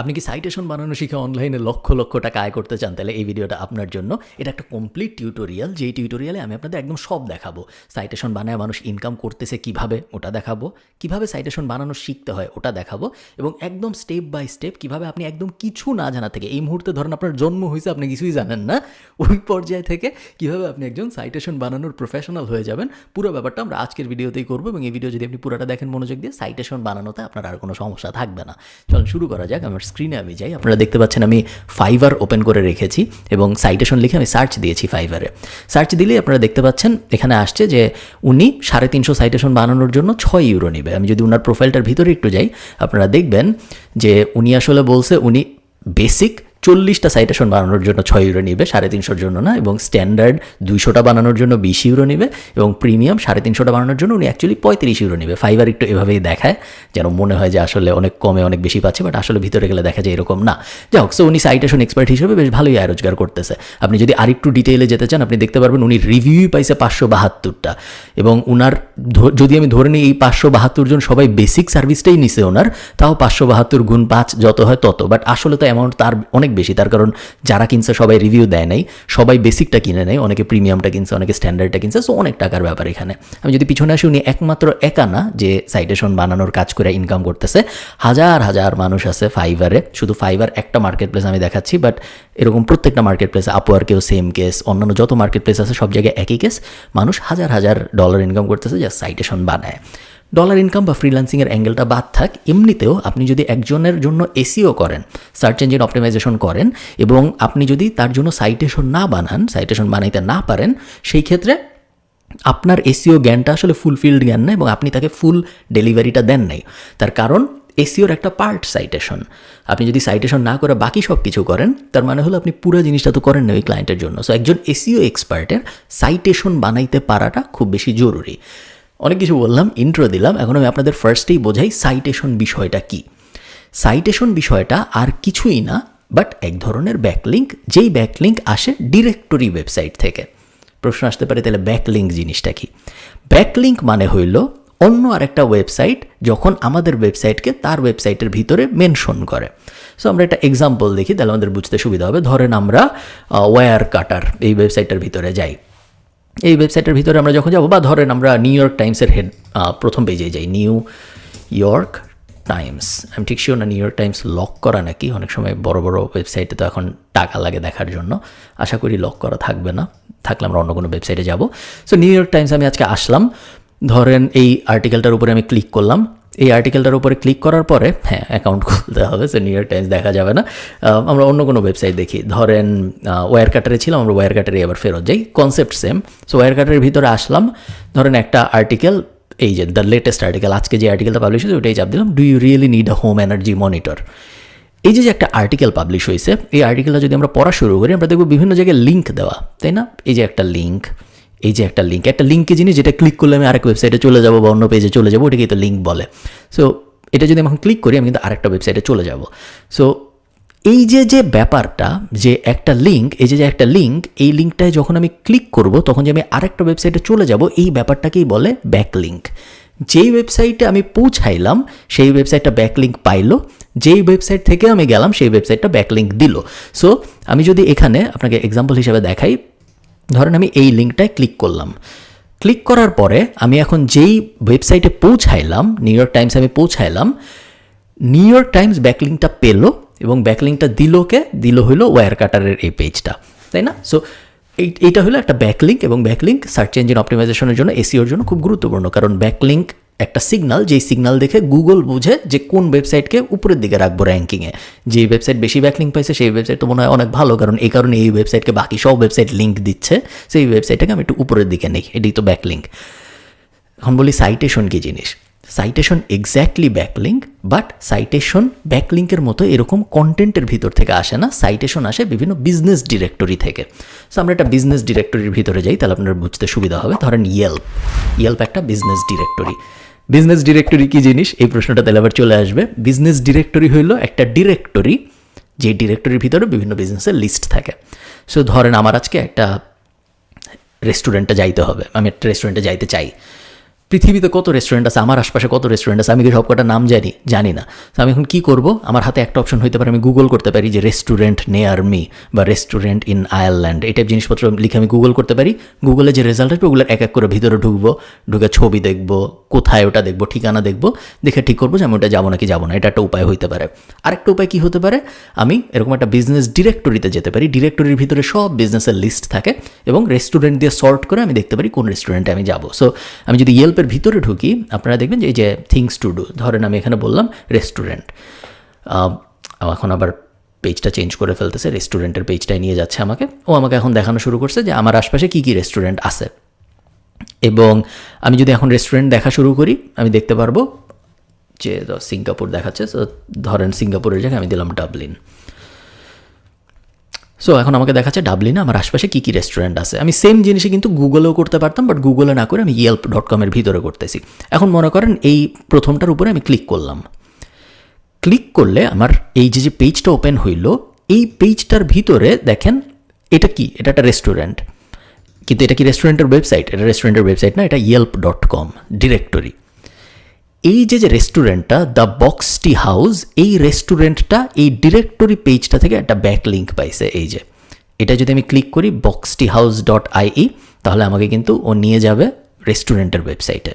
আপনি কি সাইটেশন বানানো শিখে অনলাইনে লক্ষ লক্ষ টাকা আয় করতে চান? তাহলে এই ভিডিওটা আপনার জন্য। এটা একটা কমপ্লিট টিউটোরিয়াল যেই টিউটোরিয়ালে আমি আপনাদের একদম সব দেখাবো। সাইটেশন বানায় মানুষ ইনকাম করতেছে কীভাবে, ওটা দেখাবো। কীভাবে সাইটেশন বানানো শিখতে হয়, ওটা দেখাবো। এবং একদম স্টেপ বাই স্টেপ কীভাবে আপনি একদম কিছু না জানা থেকে, এই মুহূর্তে ধরেন আপনার জন্ম হয়েছে, আপনি কিছুই জানেন না, ওই পর্যায় থেকে কীভাবে আপনি একজন সাইটেশন বানানোর প্রফেশনাল হয়ে যাবেন, পুরো ব্যাপারটা আমরা আজকের ভিডিওতেই করব। এবং এই ভিডিও যদি আপনি পুরোটা দেখেন মনোযোগ দিয়ে সাইটেশন বানানোতে আপনার আর কোনো সমস্যা থাকবে না। চলুন শুরু করা যাক, আমার স্ক্রিনে আমি যাই, আপনারা দেখতে পাচ্ছেন আমি ফাইবার ওপেন করে রেখেছি এবং সাইটেশন লিখে আমি সার্চ দিয়েছি ফাইবারে সার্চ দিলে আপনারা দেখতে পাচ্ছেন, এখানে আসছে যে উনি সাড়ে তিনশো সাইটেশন বানানোর জন্য ছয় ইউরো নেবে। আমি যদি ওনার প্রোফাইলটার ভিতরে একটু যাই, আপনারা দেখবেন যে উনি আসলে বলছে উনি বেসিক চল্লিশটা সাইটেশন বানানোর জন্য ছয় ইউরো নেবে, সাড়ে তিনশোর জন্য না, এবং স্ট্যান্ডার্ড দুইশোটা বানানোর জন্য বিশ ইউরো নেবে, এবং প্রিমিয়াম সাড়ে তিনশোটা বানানোর জন্য উনি অ্যাকচুয়ালি পঁয়ত্রিশ ইউরো নেবে। ফাইবার একটু এভাবেই দেখায়, যেন মনে হয় যে আসলে অনেক কমে অনেক বেশি পাচ্ছে বাট আসলে ভিতরে গেলে দেখা যায় এরকম না। যাই হোক সো উনি সাইটেশন এক্সপার্ট হিসেবে বেশ ভালোই আয় রোজগার করতেছে। আপনি যদি আরেকটু ডিটেইলে যেতে চান, আপনি দেখতে পারবেন উনি রিভিউই পাইছে পাঁচশো বাহাত্তরটা, এবং উনার ধ- যদি আমি ধরে নিই এই পাঁচশো বাহাত্তর জন সবাই বেসিক সার্ভিসটাই নিছে ওনার, তাও পাঁচশো বাহাত্তর গুণ পাঁচ যত হয় তত বাট আসলে তো অ্যামাউন্ট তার অনেক বেশি। তার কারণ যারা কিনছে সবাই রিভিউ দেয় নাই, সবাই বেসিকটা কিনে নেয়, অনেকে প্রিমিয়ামটা কিনছে, অনেকে স্ট্যান্ডার্ডটা কিনছে সো অনেক টাকার ব্যাপার এখানে। আমি যদি পিছনে আসি, উনি একমাত্র একা না, যে সাইটেশন বানানোর কাজ করে ইনকাম করতেছে। হাজার হাজার মানুষ আছে ফাইবারে শুধু ফাইবার একটা মার্কেট প্লেস আমি দেখাচ্ছি বাট এরকম প্রত্যেকটা মার্কেট প্লেসে আপুয়ারকেও সেম কেস অন্যান্য যত মার্কেট প্লেস আছে, সব জায়গায় একই কেস মানুষ হাজার হাজার ডলার ইনকাম করতেছে যা সাইটেশন বানায়। ডলার ইনকাম বা ফ্রিল্যান্সিংয়ের অ্যাঙ্গেলটা বাদ থাক, এমনিতেও আপনি যদি একজনের জন্য এসিও করেন সার্চ ইঞ্জিন অপটিমাইজেশন করেন এবং আপনি যদি তার জন্য সাইটেশন না বানান সাইটেশন বানাইতে না পারেন, সেই ক্ষেত্রে আপনার এসিও জ্ঞানটা আসলে ফুলফিল্ড জ্ঞান না এবং আপনি তাকে ফুল ডেলিভারিটা দেন নাই। তার কারণ এসিওর একটা পার্ট সাইটেশন আপনি যদি সাইটেশন না করে বাকি সব কিছু করেন, তার মানে হলো আপনি পুরো জিনিসটা তো করেন না ওই ক্লায়েন্টের জন্য। সো একজন এসিও এক্সপার্টের সাইটেশন বানাইতে পারাটা খুব বেশি জরুরি। অনেক কিছু বললাম ইন্ট্রো দিলাম, এখন আমি আপনাদের ফার্স্টেই বোঝাই সাইটেশন বিষয়টা কি। সাইটেশন বিষয়টা আর কিছুই না বাট এক ধরনের ব্যাকলিঙ্ক যেই ব্যাকলিঙ্ক আসে ডিরেক্টরি ওয়েবসাইট থেকে। প্রশ্ন আসতে পারে, তাহলে ব্যাকলিঙ্ক জিনিসটা কি? ব্যাকলিঙ্ক মানে হইল অন্য আরেকটা ওয়েবসাইট যখন আমাদের ওয়েবসাইটকে তার ওয়েবসাইটের ভিতরে মেনশন করে। সো আমরা একটা এক্সাম্পল দেখি, তাহলে আমাদের বুঝতে সুবিধা হবে। ধরেন আমরা ওয়্যার কাটার এই ওয়েবসাইটটার ভিতরে যাই। এই ওয়েবসাইটের ভিতরে আমরা যখন যাব, বা ধরেন আমরা নিউ ইয়র্ক টাইমসের হেড প্রথম পেজে যাই। নিউ ইয়র্ক টাইমস আমি ঠিক শিও না নিউ ইয়র্ক টাইমস লক করা নাকি? অনেক সময় বড় বড় ওয়েবসাইটে তো এখন টাকা লাগে দেখার জন্য। আশা করি লক করা থাকবে না। থাকলে আমরা অন্য কোনো ওয়েবসাইটে যাব। সো নিউ ইয়র্ক টাইমস আমি আজকে আসলাম। ধরেন এই আর্টিকেলটার উপরে আমি ক্লিক করলাম। এই আর্টিকেলটার উপরে ক্লিক করার পরে হ্যাঁ অ্যাকাউন্ট খুলতে হবে সে নিউ ইয়র্ক টাইমস দেখা যাবে না। আমরা অন্য কোনো ওয়েবসাইট দেখি। ধরেন ওয়্যার কাটারে ছিলাম, আমরা ওয়্যার কাটারে এবার ফেরত যাই। কনসেপ্ট সেম সো ওয়্যার কাটারের ভিতরে আসলাম। ধরেন একটা আর্টিকেল এই যে দ্য লেটেস্ট আর্টিকেল আজকে যে আর্টিকেলটা পাবলিশ হয়েছে ওটাই চাপ দিলাম। Do you really need a home energy monitor এই যে একটা আর্টিকেল পাবলিশ হয়েছে, এই আর্টিকেলটা যদি আমরা পড়া শুরু করি, আমরা দেখব বিভিন্ন জায়গায় লিঙ্ক দেওয়া, তাই না? এই যে একটা লিঙ্ক এই যে একটা লিঙ্ক একটা লিঙ্কে জিনিস যেটা ক্লিক করলে আমি আরেক ওয়েবসাইটে চলে যাব বা অন্য পেজে চলে যাব, ওটাকেই তো লিঙ্ক বলে। সো এটা যদি আমি এখন ক্লিক করি, আমি কিন্তু আরেকটা ওয়েবসাইটে চলে যাব। সো এই যে যে ব্যাপারটা, যে একটা লিঙ্ক এই যে যে একটা লিঙ্ক এই লিঙ্কটায় যখন আমি ক্লিক করব, তখন যে আমি আরেকটা ওয়েবসাইটে চলে যাব, এই ব্যাপারটাকেই বলে ব্যাক লিঙ্ক যেই ওয়েবসাইটে আমি পৌঁছাইলাম, সেই ওয়েবসাইটটা ব্যাক ব্যাকলিঙ্ক পাইলো, যেই ওয়েবসাইট থেকে আমি গেলাম, সেই ওয়েবসাইটটা ব্যাক ব্যাকলিঙ্ক দিল। সো আমি যদি এখানে আপনাকে এক্সাম্পল হিসেবে দেখাই ধরেন আমি এই লিঙ্কটায় ক্লিক করলাম। ক্লিক করার পরে আমি এখন যেই ওয়েবসাইটে পৌঁছাইলাম, নিউ ইয়র্ক টাইমস আমি পৌঁছাইলাম, নিউ ইয়র্ক টাইমস ব্যাকলিংটা পেল এবং ব্যাকলিংকটা দিলকে, দিল হলো ওয়ার কাটারের এই পেজটা, তাই না? সো এই, এইটা হলো একটা ব্যাকলিঙ্ক এবং ব্যাকলিঙ্ক সার্চ ইঞ্জিন অপটিমাইজেশনের জন্য এসিওর জন্য খুব গুরুত্বপূর্ণ, কারণ ব্যাকলিঙ্ক একটা সিগনাল যেই সিগনাল দেখে গুগল বুঝে যে কোন ওয়েবসাইটকে উপরের দিকে রাখব র্যাঙ্কিংয়ে যে ওয়েবসাইট বেশি ব্যাকলিঙ্ক পাইছে, সেই ওয়েবসাইট তো মনে হয় অনেক ভালো, কারণ এই কারণে এই ওয়েবসাইটকে বাকি সব ওয়েবসাইট লিঙ্ক দিচ্ছে। সেই ওয়েবসাইটটাকে আমি একটু উপরের দিকে নেই, এটাই তো ব্যাকলিঙ্ক এখন বলি সাইটেশন কি জিনিস? Citation exactly backlink but citation ব্যাকলিঙ্কের মতো এরকম কন্টেন্টের ভিতর থেকে আসে না। সাইটেশন আসে বিভিন্ন বিজনেস ডিরেক্টরি থেকে। সো আমরা একটা বিজনেস ডিরেক্টরির ভিতরে যাই, তাহলে আপনার বুঝতে সুবিধা হবে। ধরেন ইয়েল্প ইয়েল্প একটা বিজনেস ডিরেক্টরি বিজনেস ডিরেক্টরি কি জিনিস? এই প্রশ্নটা তাহলে আবার চলে আসবে। বিজনেস ডিরেক্টরি হইল একটা ডিরেক্টরি যে ডিরেক্টরির ভিতরে বিভিন্ন বিজনেসের লিস্ট থাকে। সো ধরেন আমার আজকে একটা রেস্টুরেন্টে যাইতে হবে। আমি একটা রেস্টুরেন্টে যাইতে চাই। পৃথিবীতে কত রেস্টুরেন্ট আছে, আমার আশপাশে কত রেস্টুরেন্ট আছে, আমি কি সব কটা নাম জানি? জানি না। তো আমি এখন কী করব? আমার হাতে একটা অপশন হইতে পারে, আমি গুগল করতে পারি যে রেস্টুরেন্ট নেয়ার মি বা রেস্টুরেন্ট ইন আয়ারল্যান্ড এই টাইপ জিনিসপত্র লিখে আমি গুগল করতে পারি। গুগলে যে রেজাল্ট আসবে, ওগুলো এক এক করে ভিতরে ঢুকবো, ঢুকে ছবি দেখব, কোথায় ওটা দেখব, ঠিকানা দেখব, দেখে ঠিক করব যে আমি ওটা যাব নাকি যাব না। এটা একটা উপায় হইতে পারে। আরেকটা উপায় কী হতে পারে? আমি এরকম একটা বিজনেস ডিরেক্টরিতে যেতে পারি। ডিরেক্টরির ভিতরে সব বিজনেসের লিস্ট থাকে এবং রেস্টুরেন্ট দিয়ে সর্ট করে আমি দেখতে পারি কোন রেস্টুরেন্টে আমি যাব। সো আমি যদি ইয়েল্পের ভিতরে ঢুকি, আপনারা দেখবেন যে এই যে থিংস টু ডু ধরেন আমি এখানে বললাম রেস্টুরেন্ট এখন আবার পেজটা চেঞ্জ করে ফেলতেছে রেস্টুরেন্টের পেজটাই নিয়ে যাচ্ছে আমাকে। ও আমাকে এখন দেখানো শুরু করছে যে আমার আশপাশে কী কী রেস্টুরেন্ট আছে। এবং আমি যদি এখন রেস্টুরেন্ট দেখা শুরু করি, আমি দেখতে পারব যে সিঙ্গাপুর দেখাচ্ছে, তো ধরেন সিঙ্গাপুরের জায়গায় আমি দিলাম ডাবলিন সো এখন আমাকে দেখাচ্ছে ডাবলিনে আমার আশপাশে কী কী রেস্টুরেন্ট আছে। আমি সেম জিনিসই কিন্তু গুগলেও করতে পারতাম বাট গুগলে না করে আমি ইয়েল্প ডট কমের ভিতরে করতেছি। এখন মনে করেন এই প্রথমটার উপরে আমি ক্লিক করলাম। ক্লিক করলে আমার এই যে যে পেজটা ওপেন হইল, এই পেজটার ভিতরে দেখেন এটা কি? এটা একটা রেস্টুরেন্ট কিন্তু এটা কি রেস্টুরেন্টের ওয়েবসাইট এটা রেস্টুরেন্টের ওয়েবসাইট না, এটা ইয়েল্প ডট কম ডিরেক্টরি এই যে যে রেস্টুরেন্টটা দ্য বক্সটি হাউস এই রেস্টুরেন্টটা এই ডিরেক্টরি পেজটা থেকে একটা ব্যাক লিঙ্ক পাইছে, এই যে। এটা যদি আমি ক্লিক করি বক্সটি হাউস ডট আইই তাহলে আমাকে কিন্তু ও নিয়ে যাবে রেস্টুরেন্টের ওয়েবসাইটে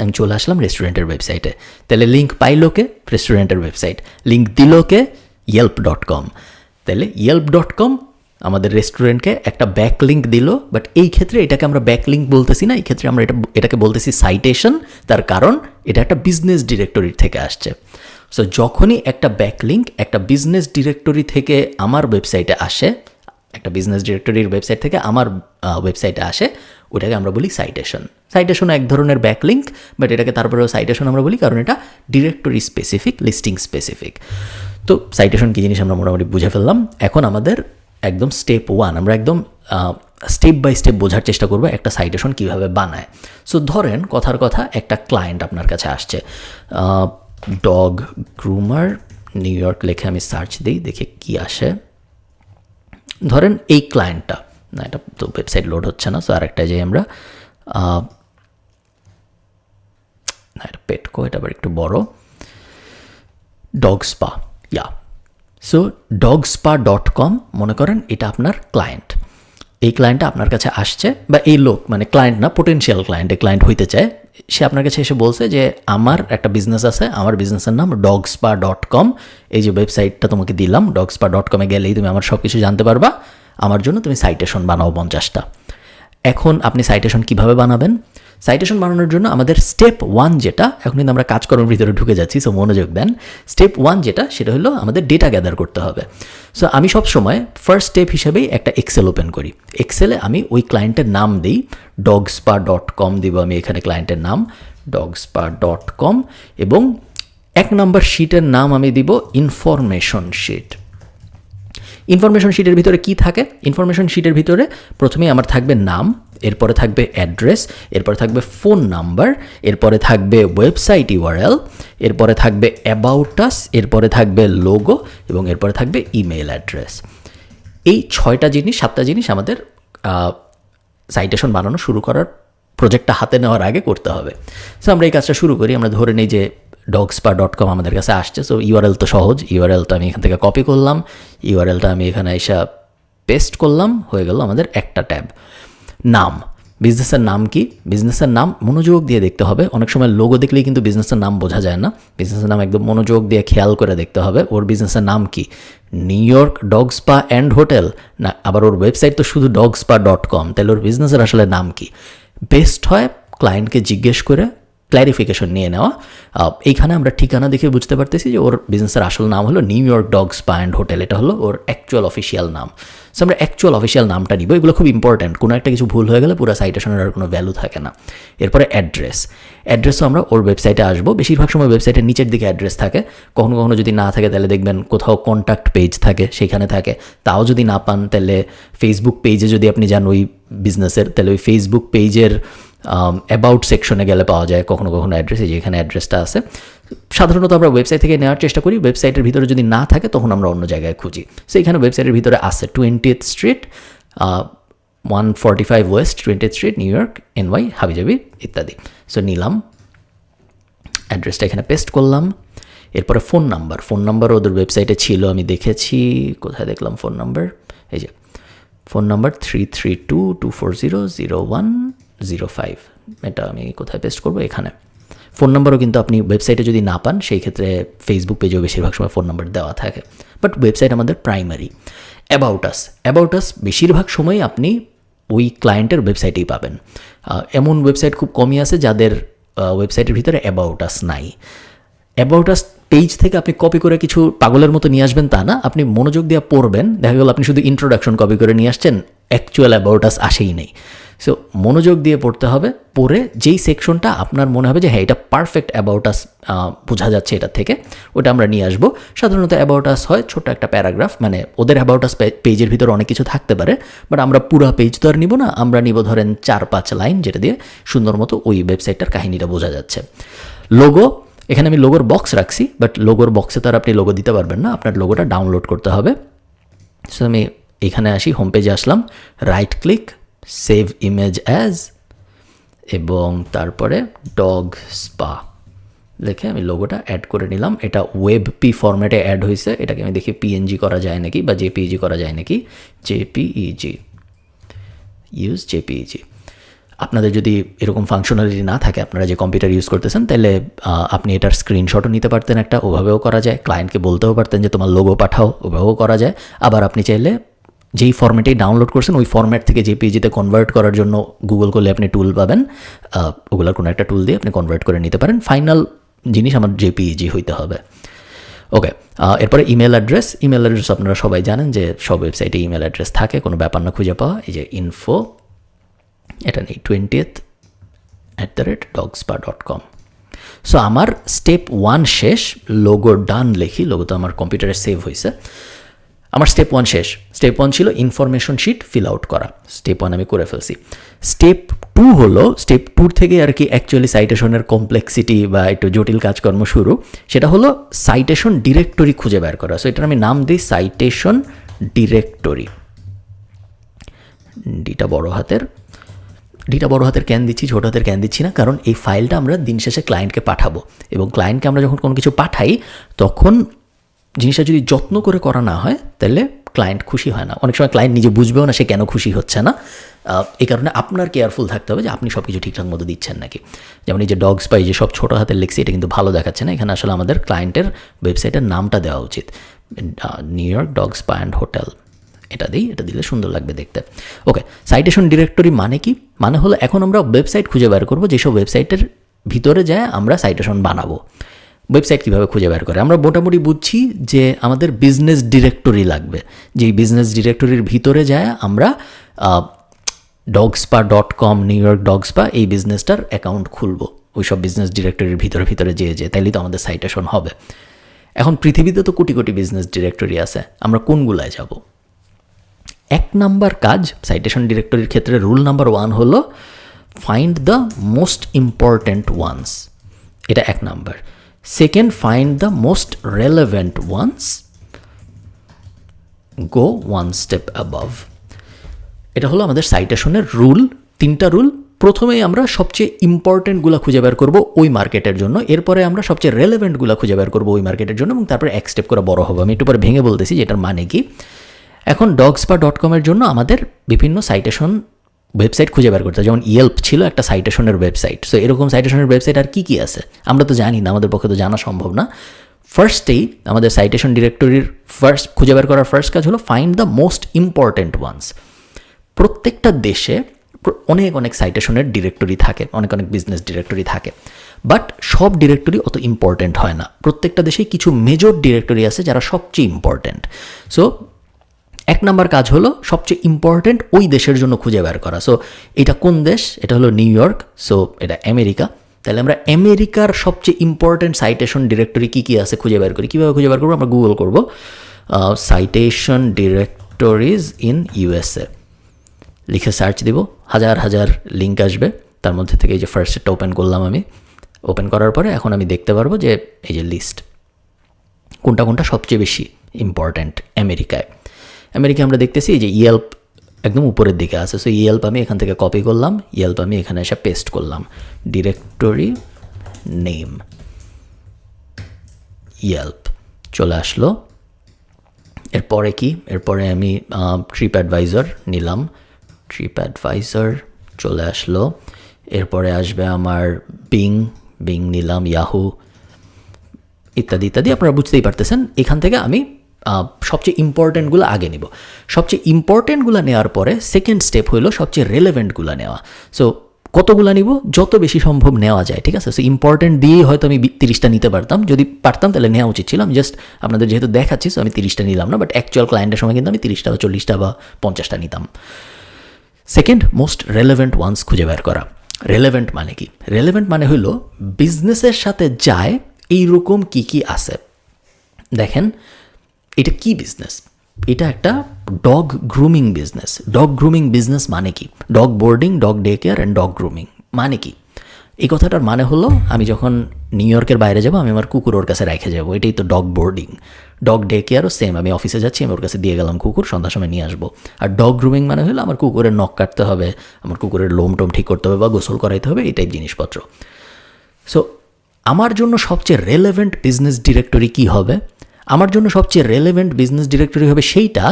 আমি চলে আসলাম রেস্টুরেন্টের ওয়েবসাইটে তাহলে লিঙ্ক পাইলো কে? রেস্টুরেন্টের ওয়েবসাইট লিঙ্ক দিল কে? ইয়েল্প ডট কম তাহলে ইয়েল্প ডট কম আমাদের রেস্টুরেন্টকে একটা ব্যাক লিঙ্ক দিল বাট এই ক্ষেত্রে এটাকে আমরা ব্যাক লিঙ্ক বলতেছি না, এই ক্ষেত্রে আমরা এটা, এটাকে বলতেছি সাইটেশন তার কারণ এটা একটা বিজনেস ডিরেক্টরির থেকে আসছে। সো যখনই একটা ব্যাক লিঙ্ক একটা বিজনেস ডিরেক্টরি থেকে আমার ওয়েবসাইটে আসে, একটা বিজনেস ডিরেক্টরির ওয়েবসাইট থেকে আমার ওয়েবসাইটে আসে, ওটাকে আমরা বলি সাইটেশন সাইটেশন এক ধরনের ব্যাকলিঙ্ক বাট এটাকে তারপরেও সাইটেশন আমরা বলি, কারণ এটা ডিরেক্টরি স্পেসিফিক লিস্টিং স্পেসিফিক তো সাইটেশন কী জিনিস আমরা মোটামুটি বুঝে ফেললাম। এখন আমাদের একদম স্টেপ ওয়ান আমরা একদম স্টেপ বাই স্টেপ বোঝার চেষ্টা করব একটা সাইটেশন কীভাবে বানায়। সো ধরেন কথার কথা একটা ক্লায়েন্ট আপনার কাছে আসছে। ডগ গ্রুমার নিউ ইয়র্ক লেখে আমি সার্চ দিই, দেখে কি আসে। ধরেন এই ক্লায়েন্টটা না, এটা তো ওয়েবসাইট লোড হচ্ছে না সো আরেকটা যে আমরা না, এটা পেটকো এটা আবার একটু বড়। Dog spa yeah so dog spa dot com মনে করেন এটা আপনার ক্লায়েন্ট এই ক্লায়েন্টটা আপনার কাছে আসছে, বা এই লোক মানে ক্লায়েন্ট না পোটেন্সিয়াল ক্লায়েন্ট ক্লায়েন্ট হইতে চায়, সে আপনার কাছে এসে বলছে যে, আমার একটা বিজনেস আছে, আমার বিজনেসের নাম ডগ স্পা ডট কম এই যে ওয়েবসাইটটা তোমাকে দিলাম ডগ স্পা ডট কমে গেলেই তুমি আমার সব কিছু জানতে পারবা, আমার জন্য তুমি সাইটেশন বানাও পঞ্চাশটা। এখন আপনি সাইটেশন কীভাবে বানাবেন? সাইটেশন বানানোর জন্য আমাদের স্টেপ ওয়ান যেটা, এখন কিন্তু আমরা কাজকর্মের ভিতরে ঢুকে যাচ্ছি সো মনোযোগ দেন। স্টেপ ওয়ান যেটা, সেটা হলো আমাদের ডেটা গ্যাদার করতে হবে। সো আমি সব সময় ফার্স্ট স্টেপ হিসেবেই একটা এক্সেল ওপেন করি। এক্সেলে আমি ওই ক্লায়েন্টের নাম দিই। ডগস্পা ডট কম দিব আমি এখানে ক্লায়েন্টের নাম। ডগস্পা ডট কম এবং এক নম্বর শিটের নাম আমি দিব ইনফরমেশন শিট ইনফরমেশন শিটের ভিতরে কি থাকে? ইনফরমেশন শিটের ভিতরে প্রথমেই আমার থাকবে নাম, এরপরে থাকবে অ্যাড্রেস এরপরে থাকবে ফোন নাম্বার এরপরে থাকবে ওয়েবসাইট ইউআরএল এরপরে থাকবে অ্যাবাউটাস এরপরে থাকবে লোগো এবং এরপরে থাকবে ইমেল অ্যাড্রেস এই ছয়টা জিনিস, সাতটা জিনিস আমাদের সাইটেশন বানানো শুরু করার প্রজেক্টটা হাতে নেওয়ার আগে করতে হবে। সো আমরা এই কাজটা শুরু করি, আমরা ধরে নিই যে ডগস্পা ডট কম আমাদের কাছে আসছে। সো ইউআরএল তো সহজ। ইউআরএল তো আমি এখান থেকে কপি করলাম। ইউআরএলটা আমি এখানে এসে পেস্ট করলাম। হয়ে গেল আমাদের একটা ট্যাব। নাম। বিজনেসের নাম কি? বিজনেসের নাম মনোযোগ দিয়ে দেখতে হবে। অনেক সময় লোগো দেখলেই কিন্তু বিজনেসের নাম বোঝা যায় না। বিজনেসের নাম একদম মনোযোগ দিয়ে খেয়াল করে দেখতে হবে। ওর বিজনেসের নাম কি? New York dog spa and hotel না, আবার ওর ওয়েবসাইট তো শুধু ডগ স্পা ডট কম তাহলে ওর বিজনেসের আসলে নাম কি? বেস্ট হয় ক্লায়েন্টকে জিজ্ঞেস করে ক্ল্যারিফিকেশন নিয়ে নেওয়া। এইখানে আমরা ঠিকানা দেখে বুঝতে পারতেছি যে ওর বিজনেসের আসল নাম হলো New York dog spa and hotel এটা হলো ওর অ্যাকচুয়াল অফিসিয়াল নাম। সো আমরা অ্যাকচুয়াল অফিসিয়াল নামটা নিব। এগুলো খুব ইম্পর্ট্যান্ট কোনো একটা কিছু ভুল হয়ে গেলে পুরো সাইটেশনের আর কোনো ভ্যালু থাকে না। এরপরে অ্যাড্রেস অ্যাড্রেসও আমরা ওর ওয়েবসাইটে আসব। বেশিরভাগ সময় ওয়েবসাইটের নিচের দিকে অ্যাড্রেস থাকে। কখনো কখনো যদি না থাকে, তাহলে দেখবেন কোথাও কন্ট্যাক্ট পেজ থাকে, সেখানে থাকে। তাও যদি না পান, তাহলে ফেসবুক পেজে যদি আপনি যান, ওই বিজনেসের তাহলে ওই ফেসবুক পেজের অ্যাবাউট সেকশনে গেলে পাওয়া যায় কখনো কখনো অ্যাড্রেস এই যে এখানে অ্যাড্রেসটা আছে। সাধারণত আমরা ওয়েবসাইট থেকে নেওয়ার চেষ্টা করি। ওয়েবসাইটের ভিতরে যদি না থাকে, তখন আমরা অন্য জায়গায় খুঁজি। সো এখানে ওয়েবসাইটের ভিতরে আছে twentieth street one forty five west twenty street New York NY হাবিজাবি ইত্যাদি। সো নিলাম। অ্যাড্রেসটা এখানে পেস্ট করলাম। এরপরে ফোন নাম্বার ফোন নাম্বার ওদের ওয়েবসাইটে ছিল, আমি দেখেছি। কোথায় দেখলাম ফোন নাম্বার এই যে phone number three three two two four zero zero one zero five. এটা আমি কোথায় পেস্ট করব? এখানে। ফোন নাম্বারও কিন্তু আপনি ওয়েবসাইটে যদি না পান, সেই ক্ষেত্রে ফেসবুক পেজেও বেশিরভাগ সময় ফোন নাম্বার দেওয়া থাকে। বাট ওয়েবসাইট আমাদের primary about us about us বেশিরভাগ সময় আপনি ওই ক্লায়েন্টের ওয়েবসাইটেই পাবেন। এমন ওয়েবসাইট খুব কমই আছে যাদের ওয়েবসাইটের ভিতরে অ্যাবাউট আস নাই। অ্যাবাউট আস পেজ থেকে আপনি কপি করে কিছু পাগলের মতো নিয়ে আসবেন তা না। আপনি মনোযোগ দিয়ে পড়বেন। দেখা গেল আপনি শুধু ইন্ট্রোডাকশন কপি করে নিয়ে আসছেন। অ্যাকচুয়াল অ্যাবাউট আস আসেই নেই। সো মনোযোগ দিয়ে পড়তে হবে, পড়ে যেই সেকশনটা আপনার মনে হবে যে হ্যাঁ এটা পারফেক্ট অ্যাবাউট আস বোঝা যাচ্ছে এটা থেকে, ওটা আমরা নিয়ে আসব। সাধারণত অ্যাবাউট আস হয় ছোট্ট একটা প্যারাগ্রাফ মানে ওদের অ্যাবাউট আস পেজের ভিতরে অনেক কিছু থাকতে পারে বাট আমরা পুরো পেজ তো আর নিব না, আমরা নিব ধরেন চার পাঁচ লাইন যেটা দিয়ে সুন্দর মতো ওই ওয়েবসাইটটার কাহিনীটা বোঝা যাচ্ছে। লোগো এখানে আমি লোগোর বক্স রাখছি বাট লোগোর বক্সে তো আর আপনি লোগো দিতে পারবেন না, আপনার লোগোটা ডাউনলোড করতে হবে। সো আমি এখানে আসি হোম পেজে আসলাম right click save image as এবং তারপরে ডগ স্পা লিখে আমি লোগোটা অ্যাড করে নিলাম। এটা ওয়েব পি ফরম্যাটে অ্যাড হয়েছে এটাকে আমি দেখি পিএনজি করা যায় নাকি বা জেপিইজি করা যায় নাকি? জেপিইজি ইউজ জেপিইজি আপনাদের যদি এরকম ফাংশনালিটি না থাকে, আপনারা যে কম্পিউটার ইউজ করতেছেন, তাহলে আপনি এটার স্ক্রিনশটও নিতে পারতেন একটা। ওভাবেও করা যায়। ক্লায়েন্টকে বলতেও পারতেন যে, তোমার লোগো পাঠাও। ওভাবেও করা যায়। আবার আপনি চাইলে যেই ফরম্যাটেই ডাউনলোড করছেন, ওই ফরম্যাট থেকে জেপিইজিতে কনভার্ট করার জন্য গুগল করলে আপনি টুল পাবেন। ওগুলোর কোনো একটা টুল দিয়ে আপনি কনভার্ট করে নিতে পারেন। ফাইনাল জিনিস আমার জেপিইজি হইতে হবে। ওকে এরপরে ইমেল অ্যাড্রেস ইমেল অ্যাড্রেস আপনারা সবাই জানেন যে সব ওয়েবসাইটে ইমেল অ্যাড্রেস থাকে, কোনো ব্যাপার না, খুঁজে পাওয়া। এই যে ইনফো এটা নেই twentieth at the rate dogs dog spa dot com so আমার স্টেপ ওয়ান শেষ লোগো ডান লিখি লোগো তো আমার কম্পিউটারে সেভ হয়েছে আমার স্টেপ ওয়ান শেষ। স্টেপ ওয়ান ছিল ইনফরমেশন শিট ফিল আউট করা। স্টেপ ওয়ান আমি করে ফেলছি। স্টেপ টু হলো স্টেপ টুর থেকে আর কি অ্যাকচুয়ালি সাইটেশনের কমপ্লেক্সিটি বা একটু জটিল কাজকর্ম শুরু, সেটা হলো সাইটেশন ডিরেক্টরি খুঁজে বের করা। সো এটার আমি নাম দিই সাইটেশন ডিরেক্টরি ডিটা বড় হাতের। ডিটা বড় হাতের ক্যান দিচ্ছি, ছোট হাতের ক্যান দিচ্ছি না, কারণ এই ফাইলটা আমরা দিন শেষে ক্লায়েন্টকে পাঠাবো। এবং ক্লায়েন্টকে আমরা যখন কোনো কিছু পাঠাই, তখন জিনিসটা যদি যত্ন করে করা না হয়, তাহলে ক্লায়েন্ট খুশি হয় না। অনেক সময় ক্লায়েন্ট নিজে বুঝবেও না সে কেন খুশি হচ্ছে না। এই কারণে আপনার কেয়ারফুল থাকতে হবে যে আপনি সব কিছু ঠিকঠাক মতো দিচ্ছেন নাকি। যেমন এই যে ডগস পাই যে সব ছোটো হাতের লিখছি এটা কিন্তু ভালো দেখাচ্ছে না। এখানে আসলে আমাদের ক্লায়েন্টের ওয়েবসাইটের নামটা দেওয়া উচিত। New York dogs paw and hotel এটা দিই, এটা দিলে সুন্দর লাগবে দেখতে। ওকে সাইটেশন ডিরেক্টরি মানে কি? মানে হলো এখন আমরা ওয়েবসাইট খুঁজে বের করব, যেসব ওয়েবসাইটের ভিতরে যায় আমরা সাইটেশন বানাবো। ওয়েবসাইট কীভাবে খুঁজে বের করে? আমরা মোটামুটি বুঝছি যে আমাদের বিজনেস ডিরেক্টরি লাগবে। যেই বিজনেস ডিরেক্টরির ভিতরে যায় আমরা dog spa dot com New York dog spa এই বিজনেসটার অ্যাকাউন্ট খুলবো। ওই সব বিজনেস ডিরেক্টরির ভিতরে ভিতরে যেয়ে যেয়ে, তাইলেই তো আমাদের সাইটেশন হবে। এখন পৃথিবীতে তো কোটি কোটি বিজনেস ডিরেক্টরি আছে, আমরা কোনগুলায় যাব? এক নাম্বার কাজ সাইটেশন ডিরেক্টরির ক্ষেত্রে রুল নাম্বার ওয়ান হলো find the most important ones এটা এক number. Second find the most relevant ones go one step above এটা হলো আমাদের সাইটেশনের রুল তিনটা রুল প্রথমেই আমরা সবচেয়ে ইম্পর্টেন্টগুলো খুঁজে বের করব ওই মার্কেটের জন্য। এরপরে আমরা সবচেয়ে রেলেভেন্টগুলো খুঁজে বের করব ওই মার্কেটের জন্য এবং তারপরে এক স্টেপ করে বড় হবে। আমি একটু পরে ভেঙে বলতেছি যে এটার মানে কি। এখন ডগস বা ডট কমের জন্য আমাদের বিভিন্ন সাইটেশন ওয়েবসাইট খুঁজে বের করতে যেমন ইয়েল্প ছিল একটা সাইটেশনের ওয়েবসাইট সো এরকম সাইটেশনের ওয়েবসাইট আর কী কী আছে? আমরা তো জানি না, আমাদের পক্ষে তো জানা সম্ভব না। ফার্স্টেই আমাদের সাইটেশন ডিরেক্টরির ফার্স্ট খুঁজে বের করার ফার্স্ট কাজ হলো find the most important ones প্রত্যেকটা দেশে অনেক অনেক সাইটেশনের ডিরেক্টরি থাকে, অনেক অনেক বিজনেস ডিরেক্টরি থাকে। বাট সব ডিরেক্টরি অত ইম্পর্ট্যান্ট হয় না। প্রত্যেকটা দেশেই কিছু মেজর ডিরেক্টরি আছে যারা সবচেয়ে ইম্পর্ট্যান্ট সো এক নাম্বার কাজ হলো সবচেয়ে ইম্পর্ট্যান্ট ওই দেশের জন্য খুঁজে বের করা। সো এটা কোন দেশ? এটা হলো নিউ ইয়র্ক সো এটা আমেরিকা তাহলে আমরা আমেরিকার সবচেয়ে ইম্পর্ট্যান্ট সাইটেশন ডিরেক্টরি কী কী আছে খুঁজে বের করি? কীভাবে খুঁজে বের করব? আমরা গুগল করব। সাইটেশন ডিরেক্টরিজ ইন ইউএসএ লিখে সার্চ দিব। হাজার হাজার লিঙ্ক আসবে। তার মধ্যে থেকে এই যে ফার্স্ট সেটটা ওপেন করলাম আমি। ওপেন করার পরে এখন আমি দেখতে পারব যে এই যে লিস্ট কোনটা কোনটা সবচেয়ে বেশি ইম্পর্ট্যান্ট আমেরিকায় আমেরিকায় আমরা দেখতেছি যে ইয়েল্প একদম উপরের দিকে আছে। সো ইয়েল্প আমি এখান থেকে কপি করলাম। ইয়েল্প আমি এখানে এসে পেস্ট করলাম। ডিরেক্টরি নেম ইয়েল্প চলে আসলো। এরপরে কি? এরপরে আমি ট্রিপ অ্যাডভাইজার নিলাম। ট্রিপ অ্যাডভাইজার চলে আসলো। এরপরে আসবে আমার বিং বিং নিলাম ইয়াহু ইত্যাদি ইত্যাদি। আপনারা বুঝতেই পারতেছেন। এখান থেকে আমি সবচেয়ে ইম্পর্ট্যান্টগুলো আগে নিব। সবচেয়ে ইম্পর্ট্যান্টগুলো নেওয়ার পরে সেকেন্ড স্টেপ হলো সবচেয়ে রেলেভেন্টগুলো নেওয়া। সো কতগুলো নিব? যত বেশি সম্ভব নেওয়া যায়, ঠিক আছে? সো ইম্পর্ট্যান্ট দিয়েই হয়তো আমি তিরিশটা নিতে পারতাম। যদি পারতাম, তাহলে নেওয়া উচিত ছিল। আমি জাস্ট আপনাদের যেহেতু দেখাচ্ছি সো আমি তিরিশটা নিলাম না বাট অ্যাকচুয়াল ক্লায়েন্টের সময় কিন্তু আমি তিরিশটা বা চল্লিশটা বা পঞ্চাশটা নিতাম। সেকেন্ড মোস্ট রেলেভেন্ট ওয়ান্স খুঁজে বের করা। রেলেভেন্ট মানে কি? রেলেভেন্ট মানে হলো বিজনেসের সাথে যায়, এইরকম কি কি আছে? দেখেন এটা কি বিজনেস এটা একটা dog grooming business dog grooming business মানে কি? Dog boarding dog day care and dog grooming মানে কি? এই কথাটার মানে হলো, আমি যখন নিউ ইয়র্কের বাইরে যাব, আমি আমার কুকুর ওর কাছে রেখে যাব। এটাই তো ডগ বোর্ডিং ডগ ডে কেয়ারও সেম আমি অফিসে যাচ্ছি, আমি ওর কাছে দিয়ে গেলাম কুকুর, সন্ধ্যার সময় নিয়ে আসব। আর ডগ গ্রুমিং মানে হলো, আমার কুকুরের নখ কাটতে হবে, আমার কুকুরের লোম টোম ঠিক করতে হবে বা গোসল করাইতে হবে, এই টাইপ জিনিসপত্র। সো আমার জন্য সবচেয়ে রেলেভেন্ট বিজনেস ডিরেক্টরি কি হবে? আমার জন্য সবচেয়ে রেলেভেন্ট বিজনেস ডিরেক্টরি হবে সেইটা,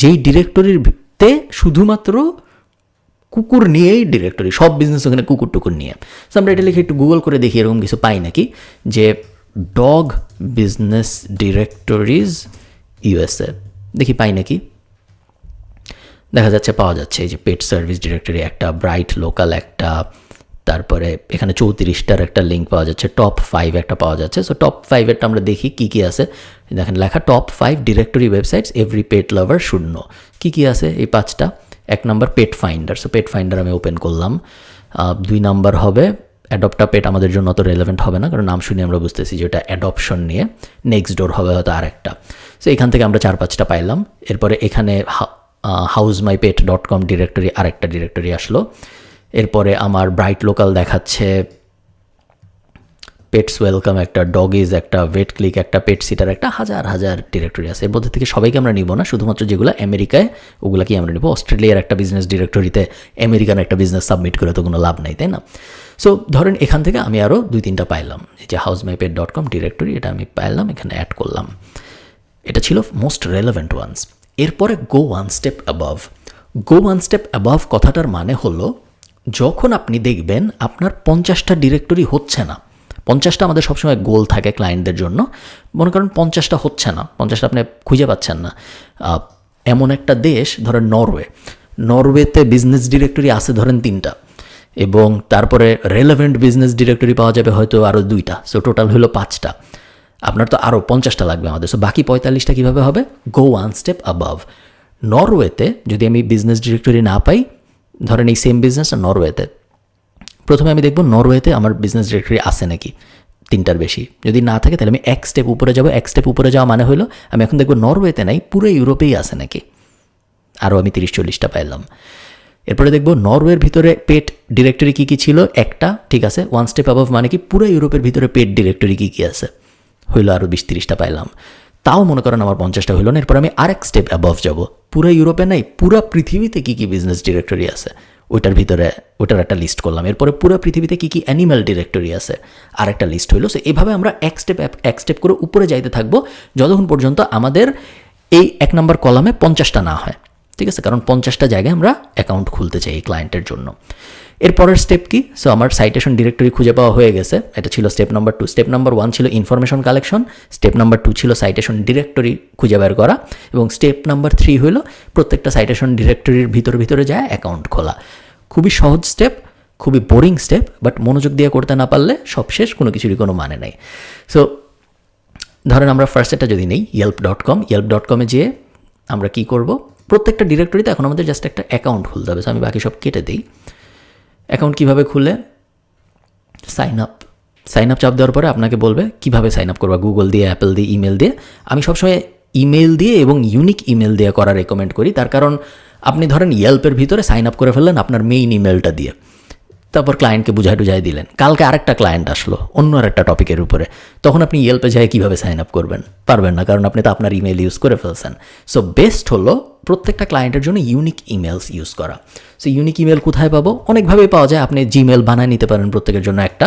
যেই ডিরেক্টরিতে শুধুমাত্র কুকুর নিয়েই ডিরেক্টরি সব বিজনেস ওখানে কুকুর টুকুর নিয়ে। সো আমরা এটা লিখে একটু গুগল করে দেখি, এরকম কিছু পাই নাকি, যে ডগ বিজনেস ডিরেক্টরিজ ইউএসএ দেখি পাই নাকি? দেখা যাচ্ছে, পাওয়া যাচ্ছে, এই যে পেট সার্ভিস ডিরেক্টরি একটা ব্রাইট লোকাল একটা তারপরে এখানে চৌত্রিশটার একটা লিঙ্ক পাওয়া যাচ্ছে টপ ফাইভ একটা পাওয়া যাচ্ছে। সো টপ ফাইভেরটা আমরা দেখি কী কী আছে। দেখেন, লেখা top five directory websites every pet lover শূন্য কী কী আছে এই পাঁচটা? এক নম্বর pet finder so pet finder আমি ওপেন করলাম। দুই নাম্বার হবে অ্যাডপ্টা পেট আমাদের জন্য অত রেলেভেন্ট হবে না, কারণ নাম শুনে আমরা বুঝতেছি যে ওটা অ্যাডপশন নিয়ে। নেক্সট ডোর হবে হয়তো আরেকটা। সো এখান থেকে আমরা চার পাঁচটা পাইলাম। এরপরে এখানে house my pet dot com directory আরেকটা ডিরেক্টরি আসলো। এরপরে আমার ব্রাইট লোকাল দেখাচ্ছে পেটস ওয়েলকাম একটা ডগিজ একটা ভেট ক্লিক একটা পেট সিটার একটা হাজার হাজার ডিরেক্টরি আছে। এর মধ্যে থেকে সবাইকে আমরা নিব না, শুধুমাত্র যেগুলো আমেরিকায় ওগুলাকে আমরা নিব। অস্ট্রেলিয়ার একটা বিজনেস ডিরেক্টরিতে আমেরিকান একটা বিজনেস সাবমিট করে তো কোনো লাভ নাই, তাই না? সো ধরেন এখান থেকে আমি আরও দুই তিনটা পাইলাম। এই যে house my pet dot com directory এটা আমি পাইলাম, এখানে অ্যাড করলাম। এটা ছিল মোস্ট রেলেভেন্ট ওয়ান্স এরপরে go one step above go one step above কথাটার মানে হলো যখন আপনি দেখবেন আপনার পঞ্চাশটা ডিরেক্টরি হচ্ছে না, পঞ্চাশটা আমাদের সবসময় গোল থাকে ক্লায়েন্টদের জন্য, মনে করেন পঞ্চাশটা হচ্ছে না, পঞ্চাশটা আপনি খুঁজে পাচ্ছেন না। এমন একটা দেশ, ধরেন নরওয়ে, নরওয়েতে বিজনেস ডিরেক্টরি আছে ধরেন তিনটা, এবং তারপরে রেলেভেন্ট বিজনেস ডিরেক্টরি পাওয়া যাবে হয়তো আরও দুইটা সো টোটাল হলো পাঁচটা। আপনার তো আরও পঞ্চাশটা লাগবে আমাদের সো বাকি পঁয়তাল্লিশটা কীভাবে হবে? গো ওয়ান স্টেপ অ্যাবাভ নরওয়েতে যদি আমি বিজনেস ডিরেক্টরি না পাই ধরেন এই সেম বিজনেস নরওয়েতে প্রথমে আমি দেখব নরওয়েতে আমার বিজনেস ডিরেক্টরি আছে নাকি, তিনটার বেশি। যদি না থাকে তাহলে আমি এক স্টেপ উপরে যাব। এক স্টেপ উপরে যাওয়া মানে হলো, আমি এখন দেখব নরওয়েতে নাই, পুরো ইউরোপেই আছে নাকি। আরও আমি তিরিশ চল্লিশটা পাইলাম। এরপরে দেখব নরওয়ের ভিতরে পেট ডিরেক্টরি কী কী ছিল? একটা, ঠিক আছে ওয়ান স্টেপ অ্যাবভ মানে কি, পুরো ইউরোপের ভিতরে পেট ডিরেক্টরি কী কী আছে? হইল আরও বিশ তিরিশটা পাইলাম। তাও মনে করেন আমার পঞ্চাশটা হইল না, এরপর আমি আরেক স্টেপ অ্যাবভ যাব। পুরো ইউরোপে নাই, পুরো পৃথিবীতে কী কী বিজনেস ডিরেক্টরি আছে? ওইটার ভিতরে, ওইটার একটা লিস্ট করলাম। এরপরে পুরো পৃথিবীতে কী কী অ্যানিম্যাল ডিরেক্টরি আছে? আর একটা লিস্ট হইল। সো এইভাবে আমরা এক স্টেপ এক স্টেপ করে উপরে যাইতে থাকব, যতক্ষণ পর্যন্ত আমাদের এই এক নম্বর কলামে পঞ্চাশটা না হয়। ঠিক আছে? কারণ পঞ্চাশটা জায়গায় আমরা অ্যাকাউন্ট খুলতে চাই এই ক্লায়েন্টের জন্য। এরপরের স্টেপ কি? সো আমার সাইটেশন ডিরেক্টরি খুঁজে পাওয়া হয়ে গেছে। এটা ছিল step number two step number one ছিল information collection step number two ছিল সাইটেশন ডিরেক্টরি খুঁজে বের করা। এবং স্টেপ নাম্বার থ্রি হলো প্রত্যেকটা সাইটেশন ডিরেক্টরির ভিতরে ভিতরে যায় অ্যাকাউন্ট খোলা। খুবই সহজ স্টেপ খুবই বোরিং স্টেপ বাট মনোযোগ দিয়ে করতে না পারলে সব শেষ কোনো কিছুরই কোনো মানে নেই। সো ধরেন আমরা ফার্স্ট এটা যদি নেই Yelp dot com Yelp dot কমে যেয়ে আমরা কী করব? প্রত্যেকটা ডিরেক্টরিতে এখন আমাদের জাস্ট একটা অ্যাকাউন্ট খুলতে হবে। সো আমি বাকি সব কেটে দিই। অ্যাকাউন্ট কীভাবে খুলে সাইন আপ সাইন আপ চাপ দেওয়ার পরে আপনাকে বলবে কীভাবে সাইন আপ করবা? গুগল দিয়ে অ্যাপেল দিয়ে ইমেল দিয়ে। আমি সবসময় ইমেল দিয়ে এবং ইউনিক ইমেল দিয়ে করা রেকমেন্ড করি। তার কারণ আপনি ধরেন ইয়েল্পের ভিতরে সাইন আপ করে ফেললেন আপনার মেইন ইমেলটা দিয়ে। তারপর ক্লায়েন্টকে বুঝাই টুঝাই দিলেন। কালকে আরেকটা ক্লায়েন্ট আসলো, অন্য আরেকটা টপিকের উপরে। তখন আপনি ইয়েলপে যাই কীভাবে সাইন আপ করবেন? পারবেন না, কারণ আপনি তো আপনার ইমেল ইউজ করে ফেলছেন। সো বেস্ট হলো প্রত্যেকটা ক্লায়েন্টের জন্য ইউনিক ইমেলস ইউজ করা। সো ইউনিক ইমেল কোথায় পাবো? অনেকভাবেই পাওয়া যায়। আপনি জিমেল বানায় নিতে পারেন প্রত্যেকের জন্য একটা।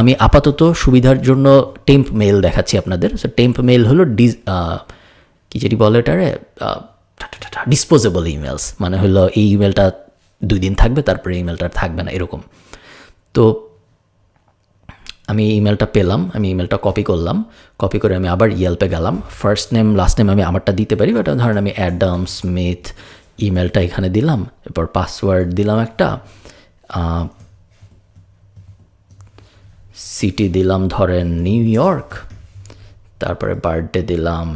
আমি আপাতত সুবিধার জন্য টেম্প মেল দেখাচ্ছি আপনাদের। সো টেম্প মেল হলো ডিজ কি যেটি বলে এটারে? ডিসপোজেবল ইমেলস মানে হলো এই ইমেলটা দুই দিন থাকবে, তারপরে ইমেলটা থাকবে না, এরকম। তো আমি ইমেলটা পেলাম, আমি ইমেলটা কপি করলাম। কপি করে আমি আবার ইয়েলপে গেলাম। ফার্স্ট নেম লাস্ট নেম আমি আমারটা দিতে পারি বাট ধরেন আমি অ্যাডাম স্মিথ ইমেলটা এখানে দিলাম, এরপর পাসওয়ার্ড দিলাম একটা সিটি দিলাম ধরেন নিউ ইয়র্ক তারপরে বার্থডে দিলাম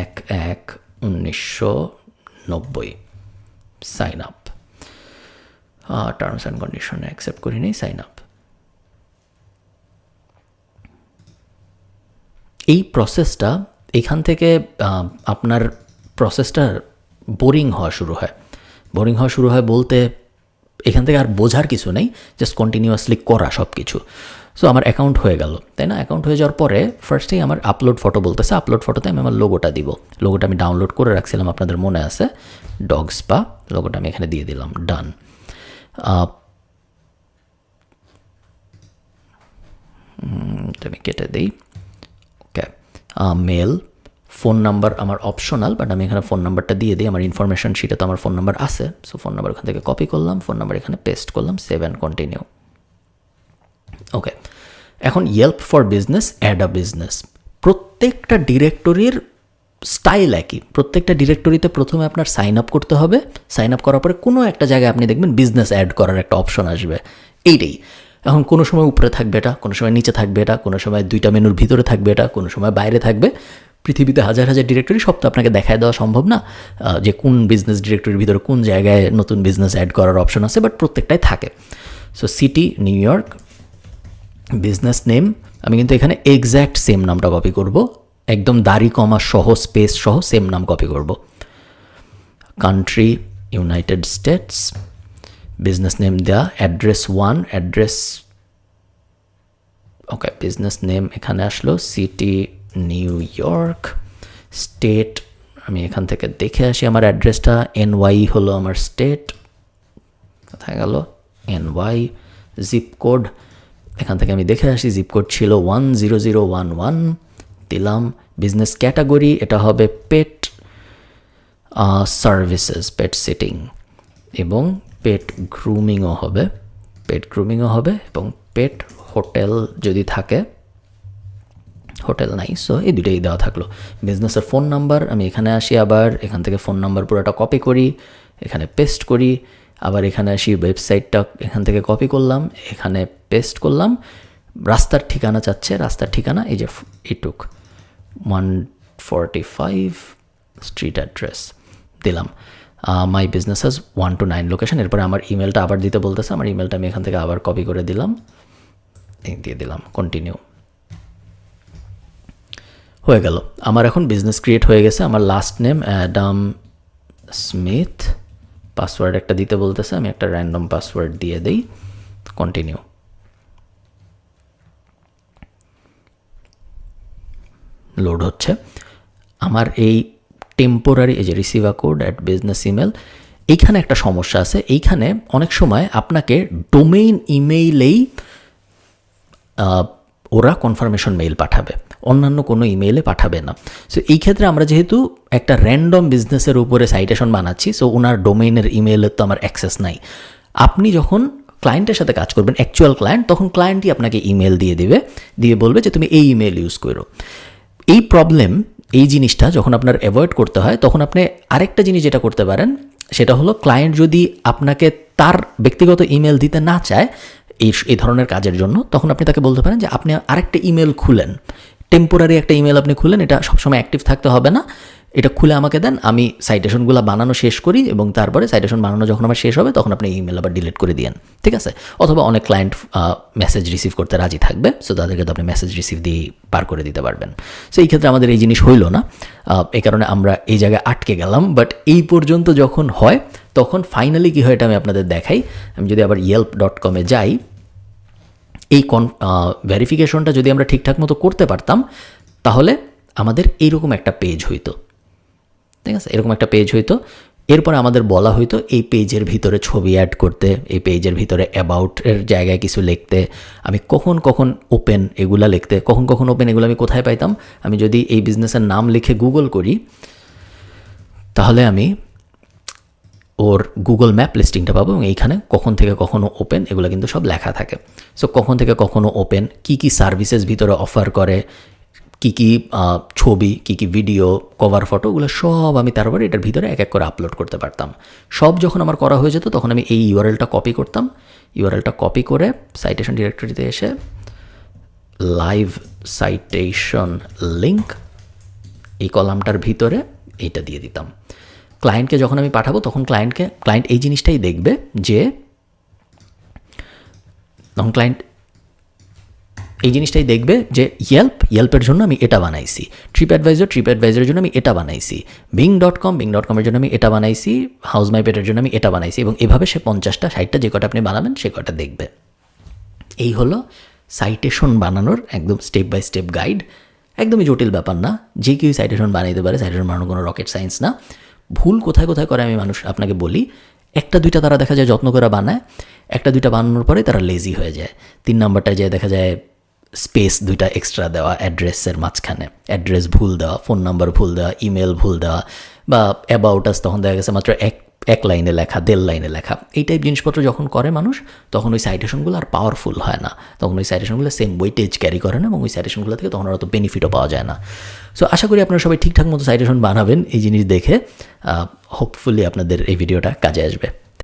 এক এক উনিশশো নব্বই sign up terms and condition accept করিনি সাইন আপ এই প্রসেসটা এখান থেকে আপনার প্রসেসটা বোরিং হওয়া শুরু হয়। বোরিং হওয়া শুরু হয় বলতে এখান থেকে আর বোঝার কিছু নেই জাস্ট কন্টিনিউয়াসলি করা সব কিছু সো আমার অ্যাকাউন্ট হয়ে গেল, তাই না? অ্যাকাউন্ট হয়ে যাওয়ার পরে ফার্স্টেই আমার আপলোড ফটো বলতেছে আপলোড ফটোতে আমি আমার লোগোটা দিব। লোগোটা আমি ডাউনলোড করে রাখছিলাম, আপনাদের মনে আছে? ডগস পা লোগোটা আমি এখানে দিয়ে দিলাম ডান আমি কেটে দিই ওকে মেল ফোন নাম্বার আমার অপশনাল বাট আমি এখানে ফোন নাম্বারটা দিয়ে দিই। আমার ইনফরমেশন শিটে তো আমার ফোন নাম্বার আছে। সো ফোন নাম্বার ওখান থেকে কপি করলাম। ফোন নাম্বার এখানে পেস্ট করলাম। সেভ অ্যান্ড কন্টিনিউ ওকে এখন Yelp for business add a business প্রত্যেকটা ডিরেক্টরির স্টাইল একই। প্রত্যেকটা ডিরেক্টরিতে প্রথমে আপনার সাইন আপ করতে হবে। সাইন আপ করার পরে কোনো একটা জায়গায় আপনি দেখবেন বিজনেস অ্যাড করার একটা অপশন আসবে। এইটাই। এখন কোনো সময় উপরে থাকবে এটা, কোনো সময় নিচে থাকবে এটা, কোনো সময় দুইটা মেনুর ভিতরে থাকবে এটা, কোনো সময় বাইরে থাকবে। পৃথিবীতে হাজার হাজার ডিরেক্টরি সব তো আপনাকে দেখায় দেওয়া সম্ভব না। যে কোন বিজনেস ডিরেক্টরির ভিতরে কোন জায়গায় নতুন বিজনেস অ্যাড করার অপশন আছে বাট প্রত্যেকটাই থাকে। So city New York business name আমি কিন্তু এখানে এক্স্যাক্ট সেম নামটা কপি করব। একদম দাড়ি কমা সহ স্পেস সহ সেম নাম কপি করব। Country United States business name দেয়া address one address okay business name এখানে আসলো সিটি নিউ ইয়র্ক স্টেট আমি এখান থেকে দেখে আসি আমার অ্যাড্রেসটা এনওয়াই হলো আমার স্টেট কোথায় গেল? এন ওয়াই জিপ কোড এখান থেকে আমি দেখে আসি জিপ কোড ছিল one zero zero one one দিলাম। বিজনেস ক্যাটাগরি এটা হবে পেট সার্ভিসেস পেট সিটিং এবং পেট গ্রুমিংও হবে। পেট গ্রুমিংও হবে এবং পেট হোটেল যদি থাকে হোটেল নাই সো এই দুটোই দেওয়া থাকল। বিজনেসের ফোন নাম্বার আমি এখানে আসি আবার, এখান থেকে ফোন নাম্বার পুরোটা কপি করি, এখানে পেস্ট করি, আবার এখানে আসি ওয়েবসাইটটা এখান থেকে কপি করলাম, এখানে পেস্ট করলাম। রাস্তার ঠিকানা চাচ্ছে, রাস্তার ঠিকানা, এই যে, এইটুক। 145 স্ট্রিট অ্যাড্রেস দিলাম। My business has one two nine location এরপরে আমার ইমেলটা আবার দিতে বলতেছে। আমার ইমেলটা আমি এখান থেকে আবার কপি করে দিলাম। দিয়ে দিলাম। কন্টিনিউ হয়ে গেল। আমার এখন বিজনেস ক্রিয়েট হয়ে গেছে। আমার last name Adam Smith password একটা দিতে বলতেছে। আমি একটা র্যান্ডম পাসওয়ার্ড দিয়ে দিই। কন্টিনিউ লোড হচ্ছে। আমার এই টেম্পোরারি এই যে receive code at business email এইখানে একটা সমস্যা আছে। এইখানে অনেক সময় আপনাকে ডোমেইন ইমেইলেই ওরা কনফার্মেশন মেইল পাঠাবে। অন্যান্য কোনো ইমেইলে পাঠাবে না। সো এই ক্ষেত্রে আমরা যেহেতু একটা র্যান্ডম বিজনেসের উপরে সাইটেশন বানাচ্ছি সো ওনার ডোমেইনের ইমেইলের তো আমার অ্যাক্সেস নাই। আপনি যখন ক্লায়েন্টের সাথে কাজ করবেন অ্যাকচুয়াল ক্লায়েন্ট তখন ক্লায়েন্টই আপনাকে ইমেল দিয়ে দিবে, দিয়ে বলবে যে, তুমি এই ইমেল ইউজ করো। এই প্রবলেম এই জিনিসটা যখন আপনার অ্যাভয়েড করতে হয়, তখন আপনি আরেকটা জিনিস যেটা করতে পারেন, সেটা হলো ক্লায়েন্ট যদি আপনাকে তার ব্যক্তিগত ইমেল দিতে না চায়, এই এই ধরনের কাজের জন্য, তখন আপনি তাকে বলতে পারেন যে, আপনি আরেকটা ইমেল খুলেন। টেম্পোরারি একটা ইমেল আপনি খুলেন, এটা সবসময় অ্যাক্টিভ থাকতে হবে না। এটা খুলে আমাকে দেন, আমি সাইটেশনগুলো বানানো শেষ করি এবং তারপরে সাইটেশন বানানো যখন আমার শেষ হবে, তখন আপনি ইমেল আবার ডিলিট করে দিয়েন, ঠিক আছে? অথবা অনেক ক্লায়েন্ট মেসেজ রিসিভ করতে রাজি থাকবে সো তাদেরকে তো আপনি মেসেজ রিসিভ দিয়ে পার করে দিতে পারবেন। সো এই ক্ষেত্রে আমাদের এই জিনিস হইল না এই কারণে আমরা এই জায়গায় আটকে গেলাম বাট এই পর্যন্ত যখন হয়, তখন ফাইনালি কী হয় এটা আমি আপনাদের দেখাই। আমি যদি আবার ইয়েল্প ডট কমে যাই, এই কন ভেরিফিকেশনটা যদি আমরা ঠিকঠাক মতো করতে পারতাম, তাহলে আমাদের এইরকম একটা পেজ হইতো। ঠিক আছে? এরকম একটা পেজ হইতো। এরপর আমাদের বলা হইতো এই পেজের ভিতরে ছবি অ্যাড করতে, এই পেজের ভিতরে অ্যাবাউটের জায়গায় কিছু লিখতে। আমি কখন কখন ওপেন এগুলা লিখতে, কখন কখন ওপেন এগুলো আমি কোথায় পাইতাম? আমি যদি এই বিজনেসের নাম লিখে গুগল করি, তাহলে আমি ওর গুগল ম্যাপ লিস্টিংটা পাবো এবং এইখানে কখন থেকে কখনো ওপেন এগুলো কিন্তু সব লেখা থাকে। সো কখন থেকে কখনো ওপেন কি কি সার্ভিসেস ভিতরে অফার করে কি কি ছবি, কি কি ভিডিও কভার ফটো ওগুলো সব আমি তারপরে এটার ভিতরে এক এক করে আপলোড করতে পারতাম। সব যখন আমার করা হয়ে যেত তখন আমি এই ইউআরএলটা কপি করতাম। ইউআরএলটা কপি করে সাইটেশন ডিরেক্টরিতে এসে লাইভ সাইটেশন লিঙ্ক এই কলামটার ভিতরে এইটা দিয়ে দিতাম। ক্লায়েন্টকে যখন আমি পাঠাবো তখন ক্লায়েন্টকে ক্লায়েন্ট এই জিনিসটাই দেখবে যে, তখন ক্লায়েন্ট এই জিনিসটাই দেখবে যে ইয়েল্প ইয়েল্পের জন্য আমি এটা বানাইছি। ট্রিপ অ্যাডভাইজার ট্রিপ অ্যাডভাইজারের জন্য আমি এটা বানাইছি। Bing dot com Bing dot কমের জন্য আমি এটা বানাইছি। হাউস মাই পেটের জন্য আমি এটা বানাইছি এবং এভাবে সে পঞ্চাশটা, ষাটটা যে কটা আপনি বানাবেন সে কটা দেখবে। এই হলো সাইটেশন বানানোর একদম স্টেপ বাই স্টেপ গাইড একদমই জটিল ব্যাপার না। যে কেউ সাইটেশন বানাইতে পারে সাইটেশন বানানো কোনো রকেট সায়েন্স না। ভুল কোথায় কোথায় করে আমি মানুষ আপনাকে বলি, একটা দুইটা তারা দেখা যায় যত্ন করে বানায়, একটা দুইটা বানানোর পরে তারা লেজি হয়ে যায়। তিন নাম্বারটায় যায় দেখা যায় স্পেস দুইটা এক্সট্রা দেওয়া অ্যাড্রেসের মাঝখানে। অ্যাড্রেস ভুল দেওয়া ফোন নাম্বার ভুল দেওয়া ইমেল ভুল দেওয়া, বা অ্যাবাউট আস তখন দেখা গেছে মাত্র এক এক লাইনে লেখা, দেড় লাইনে লেখা। এই টাইপ জিনিসপত্র যখন করে মানুষ, তখন ওই সাইটেশনগুলো আর পাওয়ারফুল হয় না। তখন ওই সাইটেশনগুলো সেম ওয়েটেজ ক্যারি করে না এবং ওই সাইটেশনগুলো থেকে তখন আর অত বেনিফিটও পাওয়া যায় না। সো আশা করি আপনারা সবাই ঠিকঠাক মতো সাইটেশন বানাবেন এই জিনিস দেখে। হোপফুলি আপনাদের এই ভিডিওটা কাজে আসবে।